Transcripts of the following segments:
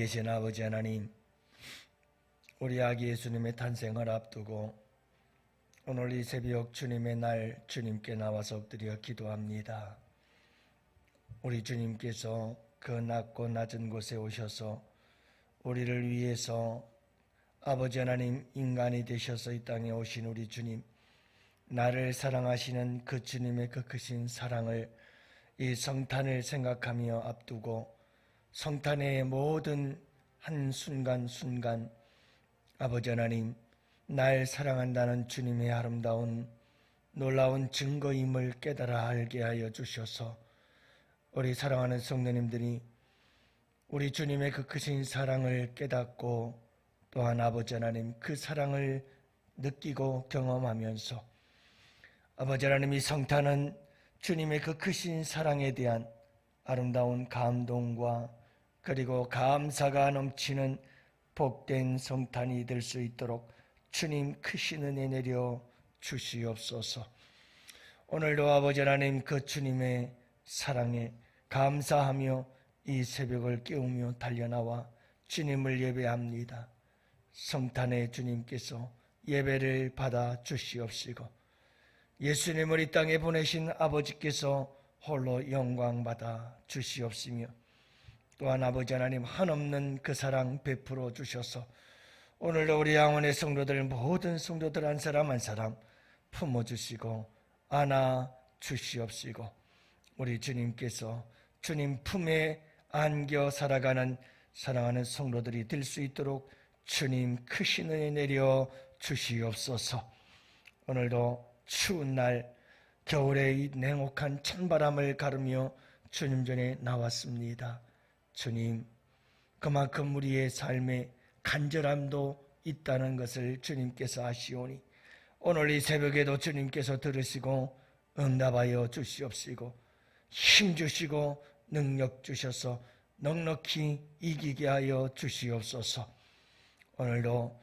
계신 아버지 하나님, 우리 아기 예수님의 탄생을 앞두고 오늘 이 새벽 주님의 날 주님께 나와서 엎드려 기도합니다. 우리 주님께서 그 낮고 낮은 곳에 오셔서 우리를 위해서 아버지 하나님 인간이 되셔서 이 땅에 오신 우리 주님, 나를 사랑하시는 그 주님의 그 크신 사랑을 이 성탄을 생각하며 앞두고 성탄의 모든 한 순간순간 아버지 하나님 날 사랑한다는 주님의 아름다운 놀라운 증거임을 깨달아 알게 하여 주셔서 우리 사랑하는 성도님들이 우리 주님의 그 크신 사랑을 깨닫고 또한 아버지 하나님 그 사랑을 느끼고 경험하면서 아버지 하나님 이 성탄은 주님의 그 크신 사랑에 대한 아름다운 감동과 그리고 감사가 넘치는 복된 성탄이 될 수 있도록 주님 크신 은혜 내려 주시옵소서. 오늘도 아버지 하나님 그 주님의 사랑에 감사하며 이 새벽을 깨우며 달려나와 주님을 예배합니다. 성탄의 주님께서 예배를 받아 주시옵시고 예수님을 이 땅에 보내신 아버지께서 홀로 영광 받아 주시옵시며 또한 아버지 하나님 한없는 그 사랑 베풀어 주셔서 오늘도 우리 양원의 성도들 모든 성도들 한 사람 한 사람 품어 주시고 안아 주시옵시고 우리 주님께서 주님 품에 안겨 살아가는 사랑하는 성도들이 될 수 있도록 주님 크신 은혜 내려 주시옵소서. 오늘도 추운 날 겨울의 이 냉혹한 찬바람을 가르며 주님 전에 나왔습니다. 주님, 그만큼 우리의 삶에 간절함도 있다는 것을 주님께서 아시오니 오늘 이 새벽에도 주님께서 들으시고 응답하여 주시옵시고 힘 주시고 능력 주셔서 넉넉히 이기게 하여 주시옵소서. 오늘도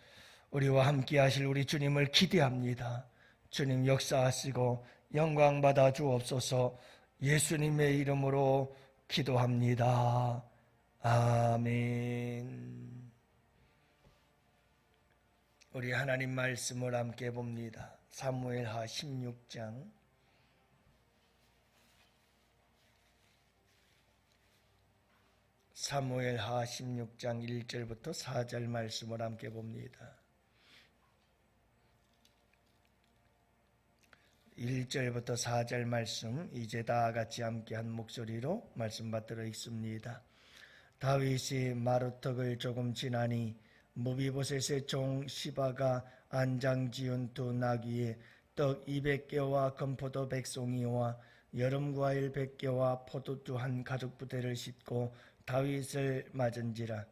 우리와 함께 하실 우리 주님을 기대합니다. 주님 역사하시고 영광 받아 주옵소서. 예수님의 이름으로 기도합니다. 아멘. 우리 하나님 말씀을 함께 봅니다. 사무엘하 16장 사무엘하 16장 1절부터 4절 말씀을 함께 봅니다. 1절부터 4절 말씀 이제 다 같이 함께 한 목소리로 말씀 받들어 읽습니다. 다윗이 마루턱을 조금 지나니 무비보셋의 종 시바가 안장 지은 두 나귀에 떡 200개와 건포도 백송이와 여름 과일 100개와 포도주 한 가죽 부대를 싣고 다윗을 맞은지라.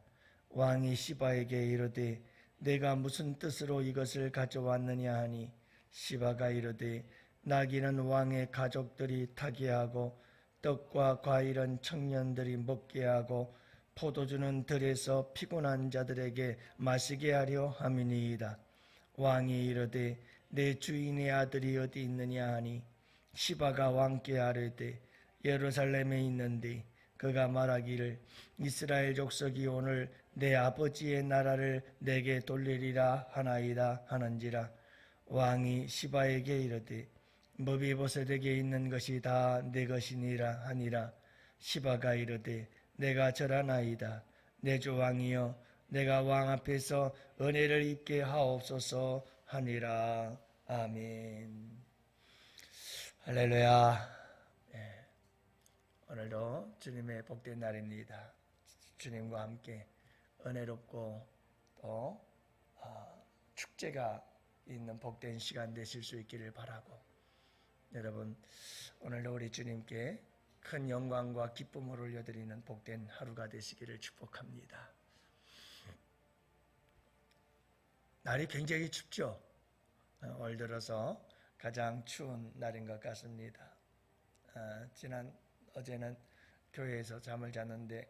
왕이 시바에게 이르되 내가 무슨 뜻으로 이것을 가져왔느냐 하니? 시바가 이르되 나귀는 왕의 가족들이 타게 하고 떡과 과일은 청년들이 먹게 하고 포도주는 들에서 피곤한 자들에게 마시게 하려 함이니이다. 왕이 이르되 내 주인의 아들이 어디 있느냐 하니? 시바가 왕께 아뢰되 예루살렘에 있는데 그가 말하기를 이스라엘 족속이 오늘 내 아버지의 나라를 내게 돌리리라 하나이다 하는지라. 왕이 시바에게 이르되 머비보셋에게 있는 것이 다 내 것이니라 하니라. 시바가 이르되 내가 절하나이다. 내 주 왕이여 내가 왕 앞에서 은혜를 입게 하옵소서 하니라. 아멘. 할렐루야. 예. 오늘도 주님의 복된 날입니다. 주님과 함께 은혜롭고 또 아, 축제가 있는 복된 시간 되실 수 있기를 바라고. 여러분 오늘도 우리 주님께 큰 영광과 기쁨을 올려드리는 복된 하루가 되시기를 축복합니다. 날이 굉장히 춥죠. 어, 올 들어서 가장 추운 날인 것 같습니다. 아, 지난 어제는 교회에서 잠을 잤는데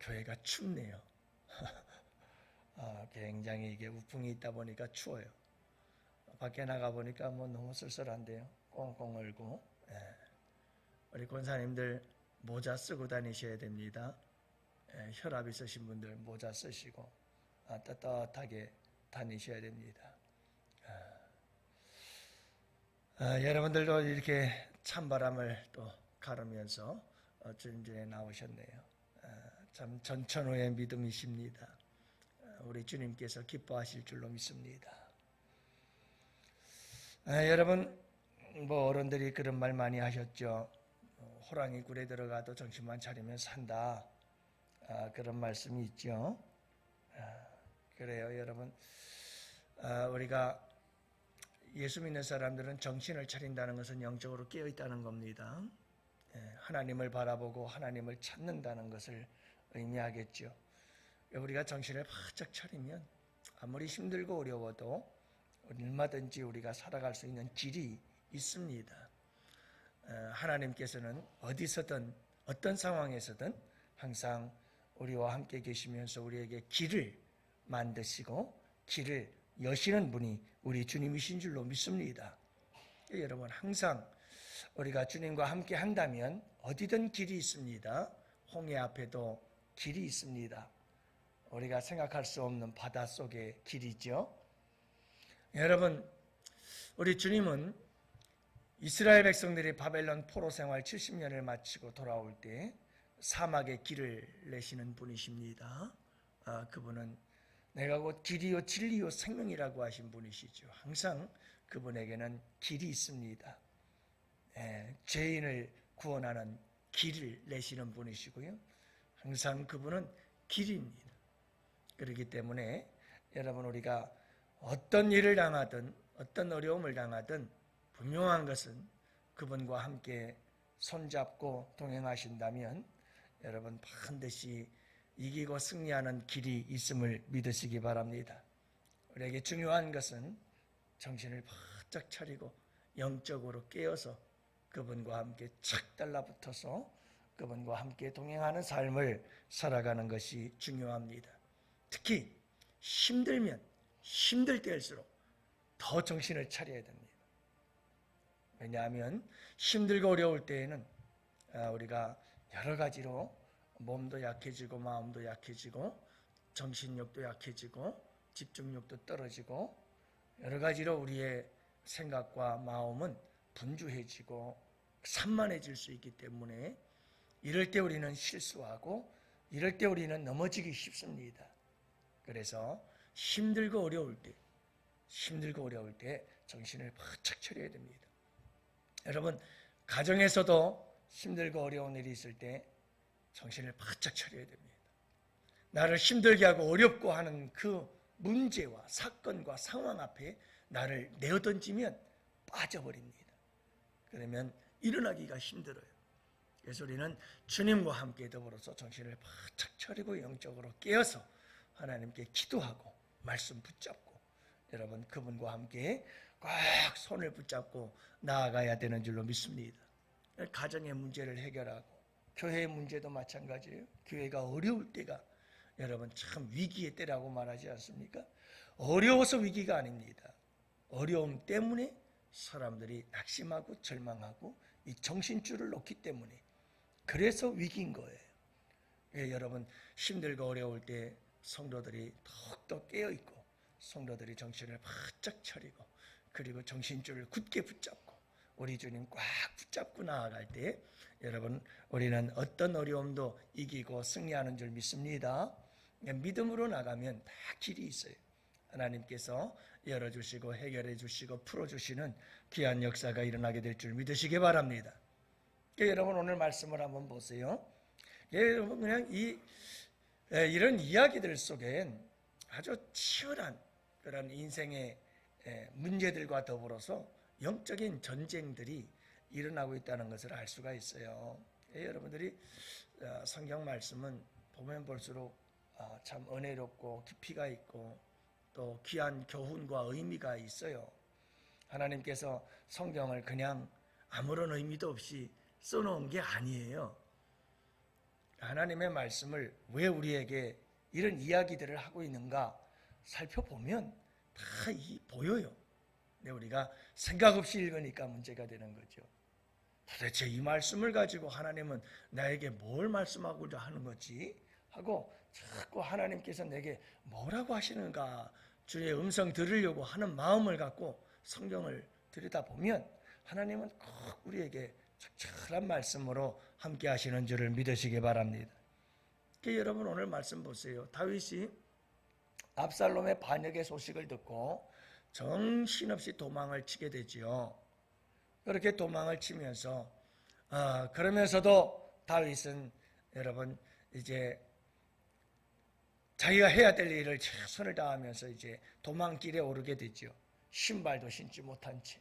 교회가 춥네요. 아, 굉장히 이게 우풍이 있다 보니까 추워요. 밖에 나가 보니까 뭐 너무 쓸쓸한데요. 꽁꽁 얼고. 예. 우리 권사님들 모자 쓰고 다니셔야 됩니다. 예. 에, 혈압 있으신 분들 모자 쓰시고 아, 떳떳하게 다니셔야 됩니다. 아, 아, 여러분들도 이렇게 찬바람을 또 가르면서 어, 주님전에 나오셨네요. 아, 참 전천후의 믿음이십니다. 아, 우리 주님께서 기뻐하실 줄로 믿습니다. 아, 여러분 뭐 어른들이 그런 말 많이 하셨죠. 어, 호랑이 굴에 들어가도 정신만 차리면 산다. 아, 그런 말씀이 있죠. 아, 그래요, 여러분. 아, 우리가 예수 믿는 사람들은 정신을 차린다는 것은 영적으로 깨어 있다는 겁니다. 예, 하나님을 바라보고 하나님을 찾는다는 것을 의미하겠죠. 우리가 정신을 바짝 차리면 아무리 힘들고 어려워도 얼마든지 우리가 살아갈 수 있는 길이 있습니다. 어, 하나님께서는 어디서든 어떤 상황에서든 항상 우리와 함께 계시면서 우리에게 길을 만드시고 길을 여시는 분이 우리 주님이신 줄로 믿습니다. 여러분 항상 우리가 주님과 함께 한다면 어디든 길이 있습니다. 홍해 앞에도 길이 있습니다. 우리가 생각할 수 없는 바다 속의 길이죠. 여러분 우리 주님은 이스라엘 백성들이 바벨론 포로 생활 70년을 마치고 돌아올 때 사막에 길을 내시는 분이십니다. 아, 그분은 내가 곧 길이요 진리요 생명이라고 하신 분이시죠. 항상 그분에게는 길이 있습니다. 예, 죄인을 구원하는 길을 내시는 분이시고요. 항상 그분은 길입니다. 그렇기 때문에 여러분 우리가 어떤 일을 당하든 어떤 어려움을 당하든 분명한 것은 그분과 함께 손잡고 동행하신다면 여러분 반드시 이기고 승리하는 길이 있음을 믿으시기 바랍니다. 우리에게 중요한 것은 정신을 바짝 차리고 영적으로 깨어서 그분과 함께 착 달라붙어서 그분과 함께 동행하는 삶을 살아가는 것이 중요합니다. 특히 힘들면 힘들 때일수록 더 정신을 차려야 됩니다. 왜냐하면 힘들고 어려울 때에는 아, 우리가 여러 가지로 몸도 약해지고 마음도 약해지고 정신력도 약해지고 집중력도 떨어지고 여러 가지로 우리의 생각과 마음은 분주해지고 산만해질 수 있기 때문에 이럴 때 우리는 실수하고 이럴 때 우리는 넘어지기 쉽습니다. 그래서 힘들고 어려울 때 힘들고 어려울 때 정신을 바짝 차려야 됩니다. 여러분 가정에서도 힘들고 어려운 일이 있을 때 정신을 바짝 차려야 됩니다. 나를 힘들게 하고 어렵고 하는 그 문제와 사건과 상황 앞에 나를 내어던지면 빠져버립니다. 그러면 일어나기가 힘들어요. 그래서 우리는 주님과 함께 더불어서 정신을 바짝 차리고 영적으로 깨어서 하나님께 기도하고 말씀 붙잡고 여러분 그분과 함께 꽉 손을 붙잡고 나아가야 되는 줄로 믿습니다. 가정의 문제를 해결하고 교회의 문제도 마찬가지예요. 교회가 어려울 때가 여러분 참 위기의 때라고 말하지 않습니까? 어려워서 위기가 아닙니다. 어려움 때문에 사람들이 낙심하고 절망하고 이 정신줄을 놓기 때문에 그래서 위기인 거예요. 예, 여러분 힘들고 어려울 때 성도들이 더욱더 깨어 있고 성도들이 정신을 바짝 차리고 그리고 정신줄을 굳게 붙잡고 우리 주님 꽉 붙잡고 나아갈 때 여러분 우리는 어떤 어려움도 이기고 승리하는 줄 믿습니다. 믿음으로 나가면 다 길이 있어요. 하나님께서 열어주시고 해결해 주시고 풀어주시는 귀한 역사가 일어나게 될 줄 믿으시기 바랍니다. 예, 여러분 오늘 말씀을 한번 보세요. 예, 여러분 그냥 이 예, 이런 이야기들 속엔 아주 치열한 그런 인생의 예, 문제들과 더불어서 영적인 전쟁들이 일어나고 있다는 것을 알 수가 있어요. 예, 여러분들이 어, 성경 말씀은 보면 볼수록 아, 참 은혜롭고 깊이가 있고 또 귀한 교훈과 의미가 있어요. 하나님께서 성경을 그냥 아무런 의미도 없이 써놓은 게 아니에요. 하나님의 말씀을 왜 우리에게 이런 이야기들을 하고 있는가 살펴보면 다 이 보여요. 근데 우리가 생각 없이 읽으니까 문제가 되는 거죠. 도대체 이 말씀을 가지고 하나님은 나에게 뭘 말씀하고자 하는 거지? 하고 자꾸 하나님께서 내게 뭐라고 하시는가 주의 음성 들으려고 하는 마음을 갖고 성경을 들여다보면 하나님은 꼭 우리에게 적절한 말씀으로 함께 하시는 줄을 믿으시기 바랍니다. 그 여러분 오늘 말씀 보세요. 다윗이 압살롬의 반역의 소식을 듣고 정신없이 도망을 치게 되지요. 그렇게 도망을 치면서 아, 그러면서도 다윗은 여러분 이제 자기가 해야 될 일을 최선을 다하면서 이제 도망길에 오르게 되죠. 신발도 신지 못한 채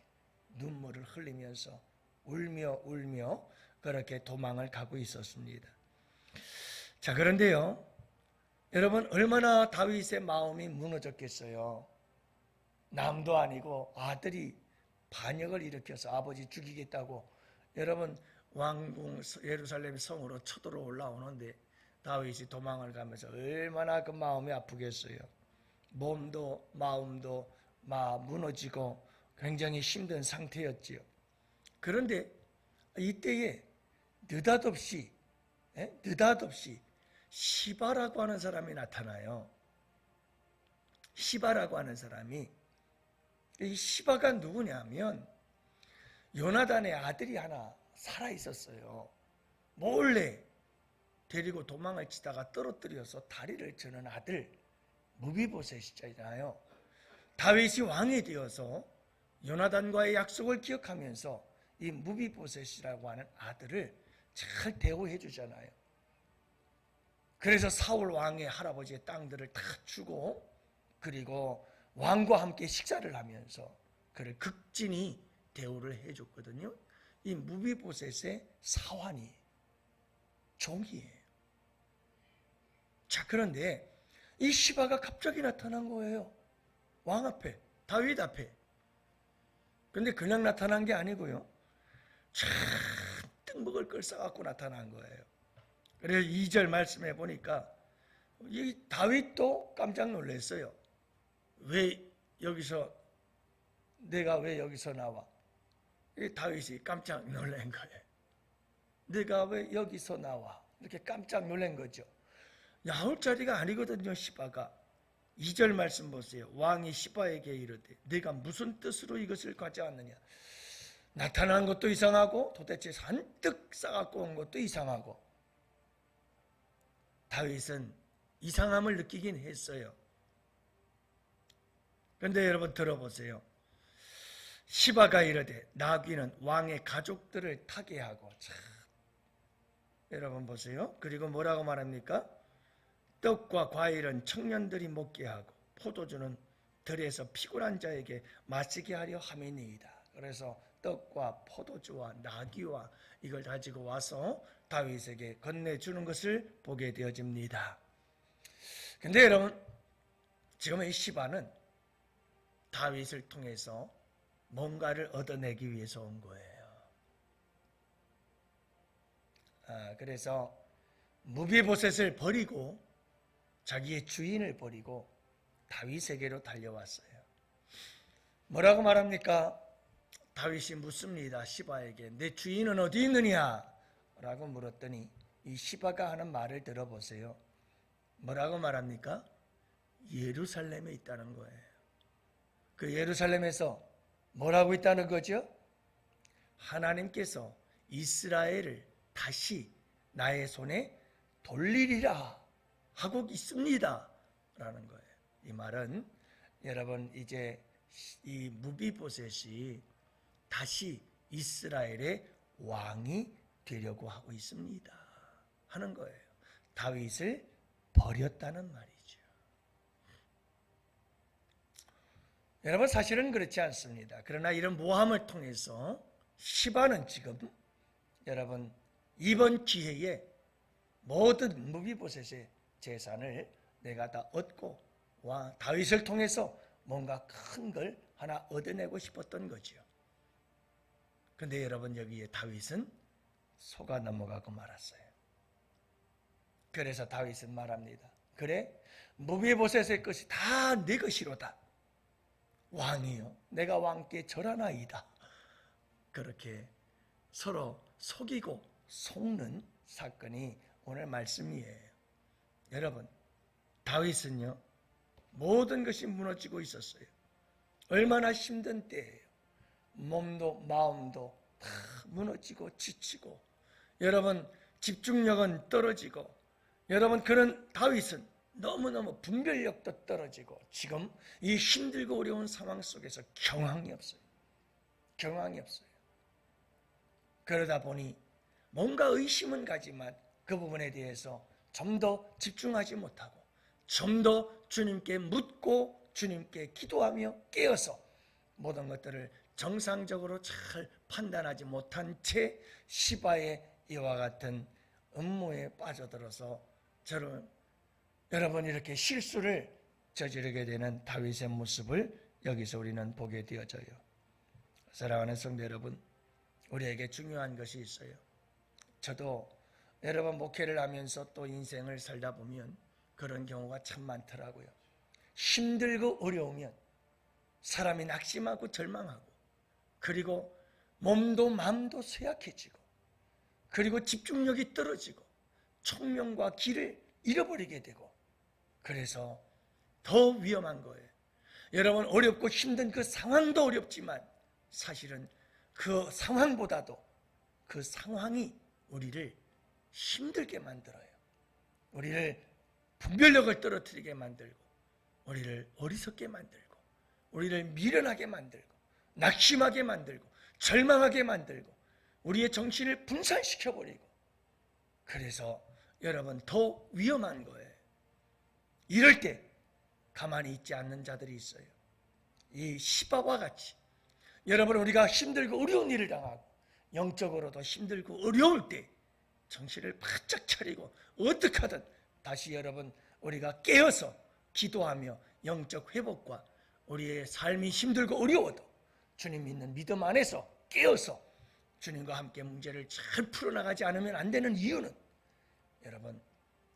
눈물을 흘리면서 울며 울며 그렇게 도망을 가고 있었습니다. 자, 그런데요. 여러분 얼마나 다윗의 마음이 무너졌겠어요. 남도 아니고 아들이 반역을 일으켜서 아버지 죽이겠다고 여러분 왕궁 예루살렘 성으로 쳐들어 올라오는데 다윗이 도망을 가면서 얼마나 그 마음이 아프겠어요. 몸도 마음도 막 무너지고 굉장히 힘든 상태였지요. 그런데 이때에 느닷없이 예? 느닷없이 시바라고 하는 사람이 나타나요. 시바라고 하는 사람이 이 시바가 누구냐면 요나단의 아들이 하나 살아 있었어요. 몰래 데리고 도망을 치다가 떨어뜨려서 다리를 저는 아들 무비보셋이잖아요. 다윗이 왕이 되어서 요나단과의 약속을 기억하면서 이 무비보셋이라고 하는 아들을 잘 대우해 주잖아요. 그래서 사울 왕의 할아버지의 땅들을 다 주고 그리고 왕과 함께 식사를 하면서 그를 극진히 대우를 해줬거든요. 이 무비보셋의 사환이 종이에요. 자 그런데 이 시바가 갑자기 나타난 거예요. 왕 앞에 다윗 앞에. 근데 그냥 나타난 게 아니고요. 잔뜩 먹을 걸 싸갖고 나타난 거예요. 그래서 2절 말씀해 보니까 이 다윗도 깜짝 놀랐어요. 왜 여기서 내가 왜 여기서 나와? 이 다윗이 깜짝 놀란 거예요. 내가 왜 여기서 나와? 이렇게 깜짝 놀란 거죠. 나올 자리가 아니거든요, 시바가. 2절 말씀 보세요. 왕이 시바에게 이르되 내가 무슨 뜻으로 이것을 가져왔느냐? 나타난 것도 이상하고 도대체 산뜩 싸갖고 온 것도 이상하고 다윗은 이상함을 느끼긴 했어요. 그런데 여러분 들어보세요. 시바가 이르되 나귀는 왕의 가족들을 타게 하고 참. 여러분 보세요. 그리고 뭐라고 말합니까? 떡과 과일은 청년들이 먹게 하고 포도주는 들에서 피곤한 자에게 마시게 하려 함이니이다. 그래서 떡과 포도주와 나귀와 이걸 가지고 와서 다윗에게 건네주는 것을 보게 되어집니다. 근데 여러분 지금 이 시바는 다윗을 통해서 뭔가를 얻어내기 위해서 온 거예요. 아, 그래서 무비보셋을 버리고 자기의 주인을 버리고 다윗에게로 달려왔어요. 뭐라고 말합니까? 다윗이 묻습니다. 시바에게 내 주인은 어디 있느냐? 라고 물었더니 이 시바가 하는 말을 들어보세요. 뭐라고 말합니까? 예루살렘에 있다는 거예요. 그 예루살렘에서 뭐라고 있다는 거죠? 하나님께서 이스라엘을 다시 나의 손에 돌리리라 하고 있습니다. 라는 거예요. 이 말은 여러분 이제 이 무비보셋이 다시 이스라엘의 왕이 되려고 하고 있습니다. 하는 거예요. 다윗을 버렸다는 말이죠. 여러분 사실은 그렇지 않습니다. 그러나 이런 모함을 통해서 시바는 지금 여러분 이번 기회에 모든 무비보셋의 재산을 내가 다 얻고 와 다윗을 통해서 뭔가 큰 걸 하나 얻어내고 싶었던 거죠. 근데 여러분 여기에 다윗은 속아 넘어가고 말았어요. 그래서 다윗은 말합니다. 그래 무비보셋의 것이 다 내 것이로다. 왕이요. 내가 왕께 절하나이다. 그렇게 서로 속이고 속는 사건이 오늘 말씀이에요. 여러분, 다윗은요, 모든 것이 무너지고 있었어요. 얼마나 힘든 때예요. 몸도 마음도 다 무너지고 지치고 여러분 집중력은 떨어지고 여러분 그런 다윗은 너무너무 분별력도 떨어지고 지금 이 힘들고 어려운 상황 속에서 경황이 없어요. 경황이 없어요. 그러다 보니 뭔가 의심은 가지만 그 부분에 대해서 좀 더 집중하지 못하고 좀 더 주님께 묻고 주님께 기도하며 깨어서 모든 것들을 정상적으로 잘 판단하지 못한 채 시바의 이와 같은 음모에 빠져들어서 저는 여러분 이렇게 실수를 저지르게 되는 다윗의 모습을 여기서 우리는 보게 되어져요. 사랑하는 성도 여러분, 우리에게 중요한 것이 있어요. 저도 여러 번 목회를 하면서 또 인생을 살다 보면 그런 경우가 참 많더라고요. 힘들고 어려우면 사람이 낙심하고 절망하고 그리고 몸도 마음도 쇠약해지고 그리고 집중력이 떨어지고 총명과 길을 잃어버리게 되고 그래서 더 위험한 거예요. 여러분 어렵고 힘든 그 상황도 어렵지만 사실은 그 상황보다도 그 상황이 우리를 힘들게 만들어요. 우리를 분별력을 떨어뜨리게 만들고 우리를 어리석게 만들고 우리를 미련하게 만들고 낙심하게 만들고 절망하게 만들고 우리의 정신을 분산시켜 버리고 그래서 여러분 더 위험한 거예요. 이럴 때 가만히 있지 않는 자들이 있어요. 이 시바와 같이 여러분 우리가 힘들고 어려운 일을 당하고 영적으로도 힘들고 어려울 때 정신을 바짝 차리고 어떻게 하든 다시 여러분 우리가 깨어서 기도하며 영적 회복과 우리의 삶이 힘들고 어려워도 주님 믿는 믿음 안에서 깨어서 주님과 함께 문제를 잘 풀어나가지 않으면 안 되는 이유는 여러분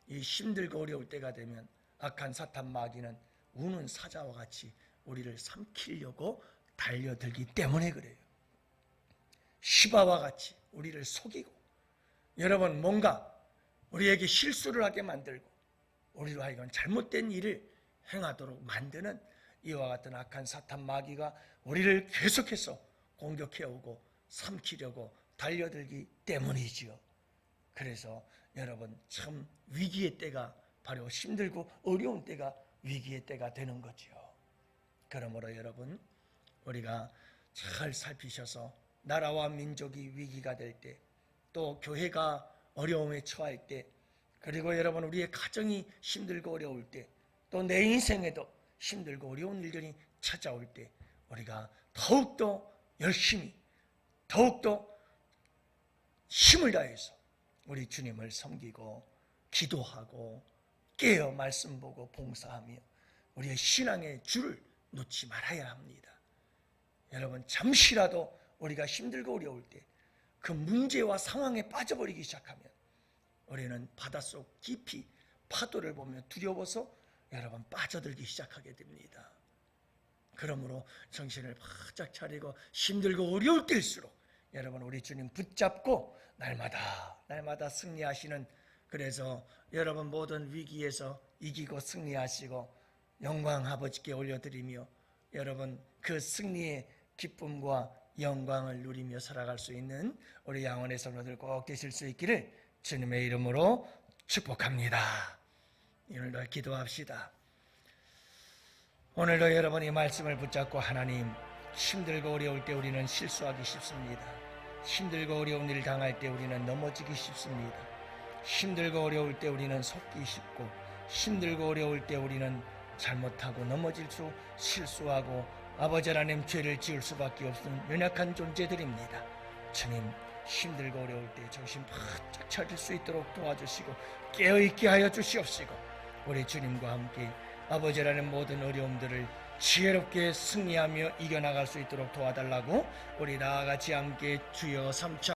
이 힘들고 어려울 때가 되면 악한 사탄 마귀는 우는 사자와 같이 우리를 삼키려고 달려들기 때문에 그래요. 시바와 같이 우리를 속이고 여러분 뭔가 우리에게 실수를 하게 만들고 우리로 하여금 잘못된 일을 행하도록 만드는 이와 같은 악한 사탄 마귀가 우리를 계속해서 공격해 오고 삼키려고 달려들기 때문이지요. 그래서 여러분 참 위기의 때가 바로 힘들고 어려운 때가 위기의 때가 되는 거지요. 그러므로 여러분 우리가 잘 살피셔서 나라와 민족이 위기가 될 때, 또 교회가 어려움에 처할 때, 그리고 여러분 우리의 가정이 힘들고 어려울 때, 또 내 인생에도 힘들고 어려운 일들이 찾아올 때, 우리가 더욱더 열심히, 더욱더 힘을 다해서 우리 주님을 섬기고 기도하고 깨어 말씀 보고 봉사하며 우리의 신앙의 줄을 놓지 말아야 합니다. 여러분 잠시라도 우리가 힘들고 어려울 때 그 문제와 상황에 빠져버리기 시작하면 우리는 바닷속 깊이 파도를 보며 두려워서 여러분 빠져들기 시작하게 됩니다. 그러므로 정신을 바짝 차리고 힘들고 어려울 때일수록 여러분 우리 주님 붙잡고 날마다 날마다 승리하시는 그래서 여러분 모든 위기에서 이기고 승리하시고 영광 아버지께 올려드리며 여러분 그 승리의 기쁨과 영광을 누리며 살아갈 수 있는 우리 양원의 성도들 꼭 되실 수 있기를 주님의 이름으로 축복합니다. 오늘도 기도합시다. 오늘도 여러분이 말씀을 붙잡고 하나님 힘들고 어려울 때 우리는 실수하기 쉽습니다. 힘들고 어려운 일을 당할 때 우리는 넘어지기 쉽습니다. 힘들고 어려울 때 우리는 속기 쉽고 힘들고 어려울 때 우리는 잘못하고 넘어질 수 실수하고 아버지 하나님 죄를 지을 수밖에 없는 연약한 존재들입니다. 주님 힘들고 어려울 때 정신 바짝 차릴 수 있도록 도와주시고 깨어있게 하여 주시옵시고 우리 주님과 함께 아버지 하나님 모든 어려움들을 지혜롭게 승리하며 이겨나갈 수 있도록 도와달라고 우리 나아같이 함께 주여 삼차